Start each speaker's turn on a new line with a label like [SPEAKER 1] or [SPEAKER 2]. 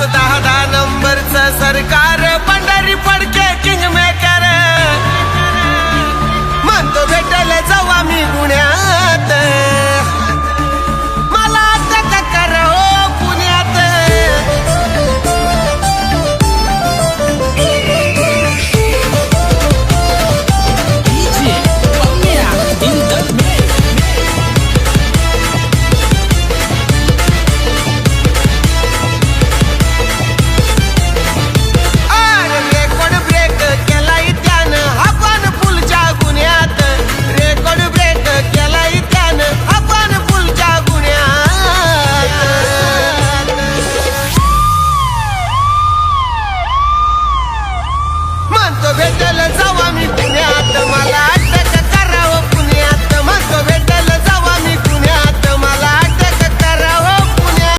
[SPEAKER 1] दहा दहा नंबरचं सरकार पंढरी फडके किंग मेकर म्हणतो भेटले जाऊ आम्ही गुण्या भेटल जावा मी पुण्यात.